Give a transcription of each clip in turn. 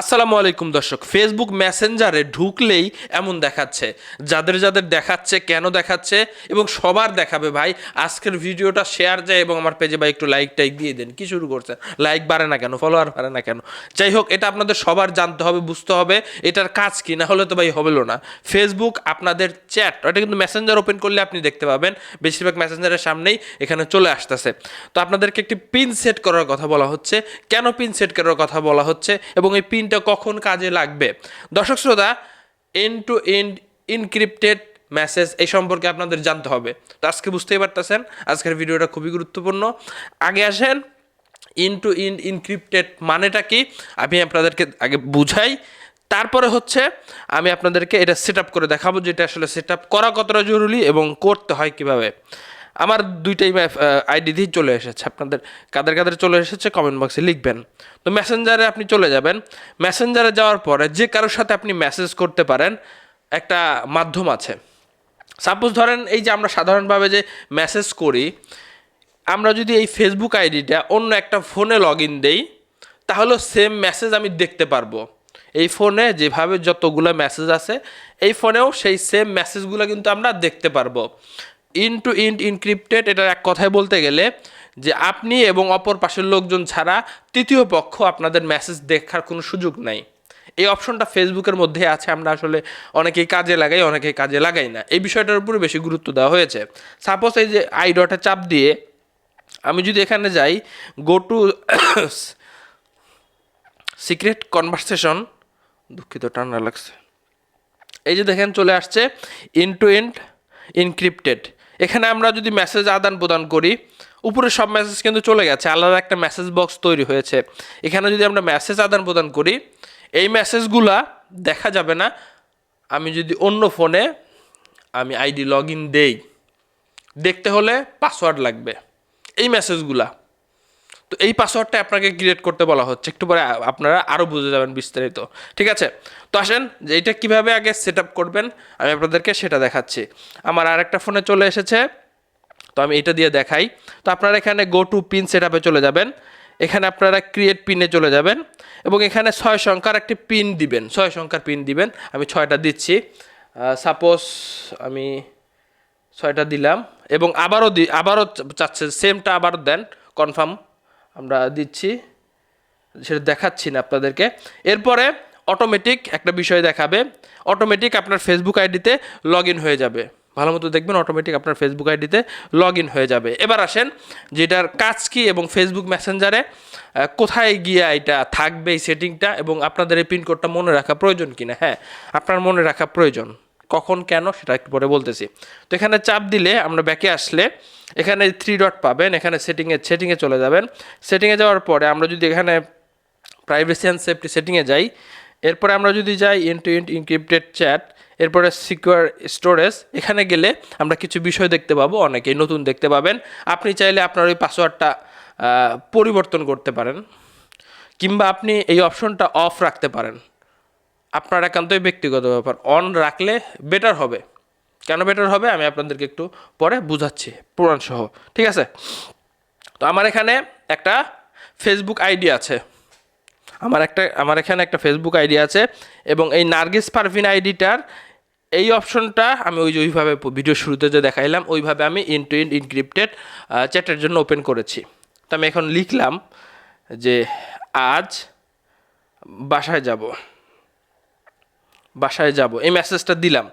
আসসালামু আলাইকুম দর্শক ফেসবুক মেসেঞ্জারে ঢুকলেই এমন দেখাচ্ছে। যাদের যাদের দেখাচ্ছে, কেন দেখাচ্ছে এবং সবার দেখাবে ভাই, আজকের ভিডিওটা শেয়ার যায় এবং আমার পেজে ভাই একটু লাইক টাইক দিয়ে দেন। কি শুরু করছেন? লাইক বাড়ে না কেন? ফলোয়ার বাড়ে না কেন? যাই হোক, এটা আপনাদের সবার জানতে হবে, বুঝতে হবে এটার কাজ কি, না হলে তো ভাই হবেলো না। ফেসবুক আপনাদের চ্যাট এটা কিন্তু মেসেঞ্জার ওপেন করলে আপনি দেখতে পাবেন। বেশিরভাগ মেসেঞ্জারের সামনেই এখানে চলে আসতেছে। তো আপনাদেরকে একটি পিন সেট করার কথা বলা হচ্ছে। কেন পিন সেট করার কথা বলা হচ্ছে এবং এই পিনটা কখন কাজে লাগবে? দর্শক শ্রোতা end to end encrypted message এই সম্পর্কে আপনাদের জানতে হবে। তো আজকে বুঝতেই পারতেছেন, আজকের ভিডিওটা খুবই গুরুত্বপূর্ণ। আগে আসেন ইন টু ইন ইনক্রিপ্টেড মানেটা কি? আমি আপনাদেরকে আগে বুঝাই। তারপরে হচ্ছে, আমি আপনাদেরকে এটা সেট করে দেখাবো, যেটা আসলে সেট আপ করা কতটা জরুরি এবং করতে হয় কীভাবে। আমার দুইটাই আইডি দিয়ে চলে এসেছে। আপনাদের কাদের কাদের চলে এসেছে কমেন্ট বক্সে লিখবেন। তো মেসেঞ্জারে আপনি চলে যাবেন। মেসেঞ্জারে যাওয়ার পরে যে কারোর সাথে আপনি মেসেজ করতে পারেন, একটা মাধ্যম আছে। সাপোজ ধরেন এই যে আমরা সাধারণভাবে যে মেসেজ করি, আমরা যদি এই ফেসবুক আইডিটা অন্য একটা ফোনে লগ ইন দেই, তাহলে সেম মেসেজ আমি দেখতে পারব। এই ফোনে যেভাবে যতগুলো মেসেজ আছে, এই ফোনেও সেই সেম মেসেজগুলো কিন্তু আমরা দেখতে পারব। ইন টু ইন ইনক্রিপ্টেড এটার এক কথায় বলতে গেলে যে আপনি এবং অপর পাশের লোকজন ছাড়া তৃতীয় পক্ষ আপনাদের মেসেজ দেখার কোনো সুযোগ নাই। এই অপশনটা ফেসবুকের মধ্যে আছে, আমরা আসলে অনেকেই কাজে লাগাই, অনেকেই কাজে লাগাই না। এই বিষয়টার উপরে বেশি গুরুত্ব দেওয়া হয়েছে। সাপোজ এই যে আই ডটে চাপ দিয়ে আমি যদি এখানে যাই গো টু সিক্রেট কনভারসেশন দুঃখিত, ঠান্ডা লাগছে। এই যে দেখেন, চলে আসছে ইন টু এন্ড ইনক্রিপ্টেড এখানে আমরা যদি মেসেজ আদান প্রদান করি, উপরে সব মেসেজ কিন্তু চলে গেছে, আলাদা একটা মেসেজ বক্স তৈরি হয়েছে। এখানে যদি আমরা মেসেজ আদান প্রদান করি, এই মেসেজগুলা দেখা যাবে না। আমি যদি অন্য ফোনে আমি আইডি লগ ইন দেই, দেখতে হলে পাসওয়ার্ড লাগবে। এই মেসেজগুলা তো এই পাসওয়ার্ডটা আপনাকে ক্রিয়েট করতে বলা হচ্ছে। একটু পরে আপনারা আরও বুঝে যাবেন বিস্তারিত। ঠিক আছে? তো আসেন, যে এটা কীভাবে আগে সেট করবেন, আমি আপনাদেরকে সেটা দেখাচ্ছি। আমার আরেকটা ফোনে চলে এসেছে। তো আমি এটা দিয়ে দেখাই। তো আপনারা এখানে গো টু পিন সেট চলে যাবেন। এখানে আপনারা ক্রিয়েট পিনে চলে যাবেন এবং এখানে ছয় সংখ্যার একটি পিন দিবেন। ছয় সংখ্যার পিন দিবেন। আমি ছয়টা দিচ্ছি। সাপোজ আমি ছয়টা দিলাম এবং আবারও দি আবারও চাচ্ছে। সেমটা আবারও দেন। কনফার্ম আমরা দিচ্ছি, সেটা দেখাচ্ছি না আপনাদেরকে। এরপরে অটোমেটিক একটা বিষয় দেখাবে। অটোমেটিক আপনার ফেসবুক আইডিতে লগ হয়ে যাবে। ভালো মতো দেখবেন অটোমেটিক আপনার ফেসবুক আইডিতে লগ হয়ে যাবে। এবার আসেন, যেটার কাজ কি এবং ফেসবুক মেসেঞ্জারে কোথায় গিয়ে এটা থাকবে, এই সেটিংটা এবং আপনাদের এই পিনকোডটা মনে রাখা প্রয়োজন কিনা? হ্যাঁ আপনার মনে রাখা প্রয়োজন। কখন কেন সেটা একটু পরে বলতেছি। তো এখানে চাপ দিলে আমরা ব্যাকে আসলে এখানে থ্রি ডট পাবেন, এখানে সেটিংয়ে সেটিংয়ে চলে যাবেন। সেটিংয়ে যাওয়ার পরে আমরা যদি এখানে প্রাইভেসি অ্যান্ড সেফটি সেটিংয়ে যাই, এরপরে আমরা যদি যাই end to end encrypted chat এরপরে সিকিউর স্টোরেজ এখানে গেলে আমরা কিছু বিষয় দেখতে পাবো, অনেকেই নতুন দেখতে পাবেন। আপনি চাইলে আপনার ওই পাসওয়ার্ডটা পরিবর্তন করতে পারেন, কিংবা আপনি এই অপশনটা অফ রাখতে পারেন। আপনার একান্তই ব্যক্তিগত ব্যাপার। অন রাখলে বেটার হবে। কেন বেটার হবে? আমি আপনাদেরকে একটু পরে বুঝাচ্ছি সহ ঠিক আছে? তো আমার এখানে একটা ফেসবুক আইডি আছে। আমার একটা, আমার এখানে একটা ফেসবুক আইডি আছে এবং এই নার্গিস পারভিন আইডিটার এই অপশনটা আমি ওই যে ওইভাবে ভিডিও শুরুতে যে দেখাইলাম, ওইভাবে আমি ইন টু ইন ইনক্রিপ্টেড চ্যাটের জন্য ওপেন করেছি। তো আমি এখন লিখলাম যে, আজ বাসায় যাব। বাসায় যাব। এই মেসেজটা দিলাম।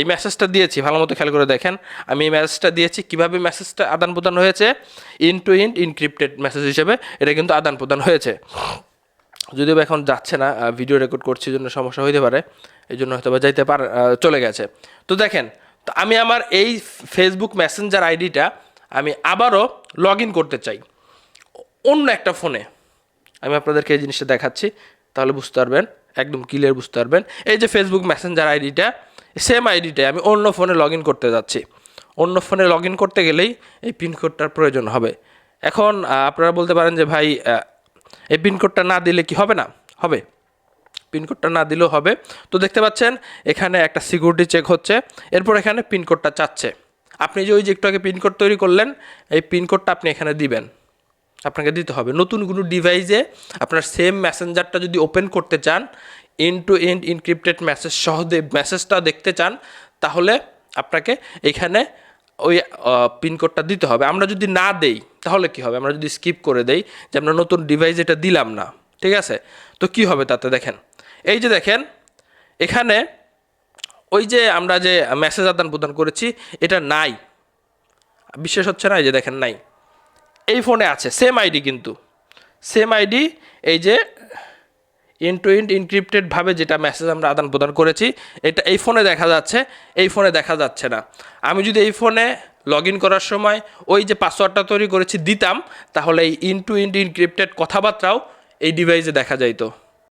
এই মেসেজটা দিয়েছি ভালো মতো খেয়াল করে দেখেন। আমি এই মেসেজটা দিয়েছি, কীভাবে মেসেজটা আদান প্রদান হয়েছে? End to end encrypted message হিসেবে এটা কিন্তু আদান প্রদান হয়েছে। যদিও এখন যাচ্ছে না ভিডিও রেকর্ড করছি জন্য সমস্যা হইতে পারে। এই জন্য হয়তো বা যাইতে পার চলে গেছে। তো দেখেন, তো আমি আমার এই ফেসবুক মেসেঞ্জার আইডিটা আমি আবারও লগ ইন করতে চাই। অন্য একটা ফোনে আমি আপনাদেরকে এই জিনিসটা দেখাচ্ছি, তাহলে বুঝতে পারবেন। একদম ক্লিয়ার বুঝতে পারবেন। এই যে ফেসবুক মেসেঞ্জার আইডিটা সেম আইডিটাই আমি অন্য ফোনে লগ ইন করতে যাচ্ছি। অন্য ফোনে লগ ইন করতে গেলেই এই পিনকোডটার প্রয়োজন হবে। এখন আপনারা বলতে পারেন যে, ভাই এই পিনকোডটা না দিলে কি হবে না? হবে। পিনকোডটা না দিলেও হবে। তো দেখতে পাচ্ছেন, এখানে একটা সিকিউরিটি চেক হচ্ছে। এরপর এখানে পিনকোডটা চাচ্ছে। আপনি যে ওই যে একটু আগে পিনকোড তৈরি করলেন, এই পিনকোডটা আপনি এখানে দিবেন। আপনাকে দিতে হবে। নতুন কোনো ডিভাইসে আপনার সেম মেসেঞ্জারটা যদি ওপেন করতে চান end to end encrypted message সহ মেসেজটা দেখতে চান, তাহলে আপনাকে এখানে ওই পিনকোডটা দিতে হবে। আমরা যদি না দেই, তাহলে কি হবে? আমরা যদি স্কিপ করে দেই যে আমরা নতুন ডিভাইস এটা দিলাম না, ঠিক আছে? তো কি হবে তাতে দেখেন? এই যে দেখেন, এখানে ওই যে আমরা যে মেসেজ আদান প্রদান করেছি, এটা নাই। বিশ্বাস হচ্ছে না? এই যে দেখেন, নাই। এই ফোনে আছে সেম আইডি কিন্তু। সেম আইডি এই যে ইন টু ইন ইনক্রিপ্টেডভাবে যেটা মেসেজ আমরা আদান প্রদান করেছি, এটা এই ফোনে দেখা যাচ্ছে, এই ফোনে দেখা যাচ্ছে না। আমি যদি এই ফোনে লগ ইন করার সময় ওই যে পাসওয়ার্ডটা তৈরি করেছি দিতাম, তাহলে এই ইন টু ইন ইনক্রিপ্টেড কথাবার্তাও এই ডিভাইসে দেখা যাইতো।